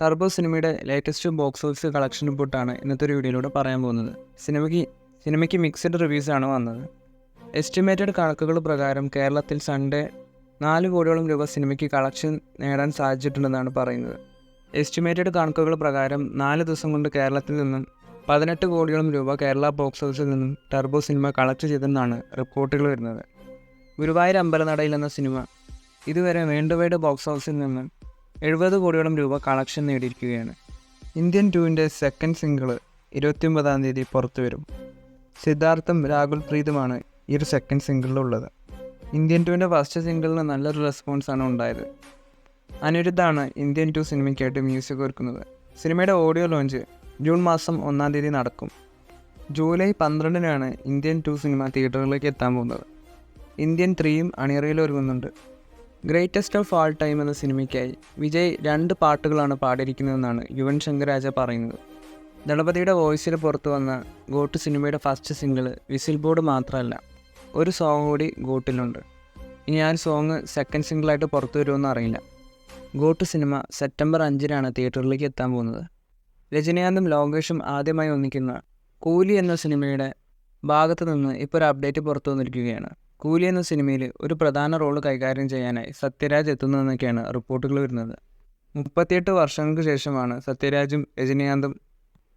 Turbo സിനിമയുടെ latest box office collection റിപ്പോർട്ടാണ് ഇന്നത്തെ ഒരു വീഡിയോയിലൂടെ പറയാൻ പോകുന്നത്. സിനിമയ്ക്ക് സിനിമയ്ക്ക് മിക്സഡ് റിവ്യൂസ് ആണ് വന്നത്. എസ്റ്റിമേറ്റഡ് കണക്കുകൾ പ്രകാരം കേരളത്തിൽ സൺഡേ നാല് കോടിയോളം രൂപ സിനിമയ്ക്ക് കളക്ഷൻ നേടാൻ സാധിച്ചിട്ടുണ്ടെന്നാണ് പറയുന്നത്. എസ്റ്റിമേറ്റഡ് കണക്കുകൾ പ്രകാരം നാല് ദിവസം കൊണ്ട് കേരളത്തിൽ നിന്നും പതിനെട്ട് കോടിയോളം രൂപ കേരള ബോക്സ് ഓഫീസിൽ നിന്നും ടർബോ സിനിമ കളക്ട് ചെയ്തെന്നാണ് റിപ്പോർട്ടുകൾ വരുന്നത്. ഗുരുവായൂർ അമ്പലനടയിൽ എന്ന സിനിമ ഇതുവരെ വേൾഡ് ബോക്സ് ഓഫീസിൽ നിന്നും എഴുപത് കോടിയോളം രൂപ കളക്ഷൻ നേടിയിരിക്കുകയാണ്. ഇന്ത്യൻ ടൂവിന്റെ സെക്കൻഡ് സിംഗിൾ ഇരുപത്തിയൊമ്പതാം തീയതി പുറത്തു വരും. സിദ്ധാർത്ഥം രാഹുൽ പ്രീതുമാണ് ഈ ഒരു സെക്കൻഡ് സിംഗിളിലുള്ളത് ഇന്ത്യൻ ടൂവിന്റെ ഫസ്റ്റ് സിംഗിളിന് നല്ലൊരു റെസ്പോൺസാണ് ഉണ്ടായത്. അനിരുദ്ധാണ് ഇന്ത്യൻ ടു സിനിമയ്ക്കായിട്ട് മ്യൂസിക് ഒരുക്കുന്നത്. സിനിമയുടെ ഓഡിയോ ലോഞ്ച് ജൂൺ മാസം ഒന്നാം തീയതി നടക്കും. ജൂലൈ പന്ത്രണ്ടിനാണ് ഇന്ത്യൻ ടു സിനിമ തിയേറ്ററുകളിലേക്ക് എത്താൻ പോകുന്നത്. ഇന്ത്യൻ ത്രീയും അണിയറയിൽ ഒരുങ്ങുന്നുണ്ട്. ഗ്രേറ്റസ്റ്റ് ഓഫ് ആൾ ടൈം എന്ന സിനിമയ്ക്കായി വിജയ് രണ്ട് പാട്ടുകളാണ് പാടിയിരിക്കുന്നതെന്നാണ് യുവൻ ശങ്കർ രാജ പറയുന്നത്. ദളപതിയുടെ വോയിസിൽ പുറത്തു വന്ന ഗോട്ട് സിനിമയുടെ ഫസ്റ്റ് സിംഗിൾ വിസിൽ ബോർഡ് മാത്രമല്ല ഒരു സോങ് കൂടി ഗോട്ടിലുണ്ട്. ഇനി ആ സോങ് സെക്കൻഡ് സിംഗിളായിട്ട് പുറത്തു വരുമെന്ന് അറിയില്ല. ഗോട്ട് സിനിമ സെപ്റ്റംബർ അഞ്ചിനാണ് തിയേറ്ററിലേക്ക് എത്താൻ പോകുന്നത്. രജനീകാന്തും ലോകേഷും ആദ്യമായി ഒന്നിക്കുന്ന കൂലി എന്ന സിനിമയുടെ ഭാഗത്തു നിന്ന് ഇപ്പോൾ ഒരു അപ്ഡേറ്റ് പുറത്തു വന്നിരിക്കുകയാണ്. കൂലി എന്ന സിനിമയിൽ ഒരു പ്രധാന റോൾ കൈകാര്യം ചെയ്യാനായി സത്യരാജ് എത്തുന്നതെന്നൊക്കെയാണ് റിപ്പോർട്ടുകൾ വരുന്നത്. മുപ്പത്തിയെട്ട് വർഷങ്ങൾക്ക് ശേഷമാണ് സത്യരാജും രജനീകാന്തും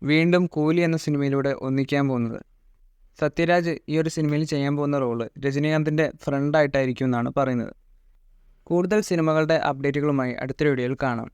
വീണ്ടും കൂലി എന്ന സിനിമയിലൂടെ ഒന്നിക്കാൻ പോകുന്നത്. സത്യരാജ് ഈ ഒരു സിനിമയിൽ ചെയ്യാൻ പോകുന്ന റോൾ രജനീകാന്തിന്റെ ഫ്രണ്ടായിട്ടായിരിക്കും എന്നാണ് പറയുന്നത്. കൂടുതൽ സിനിമകളുടെ അപ്ഡേറ്റുകളുമായി അടുത്ത വീഡിയോയിൽ കാണാം.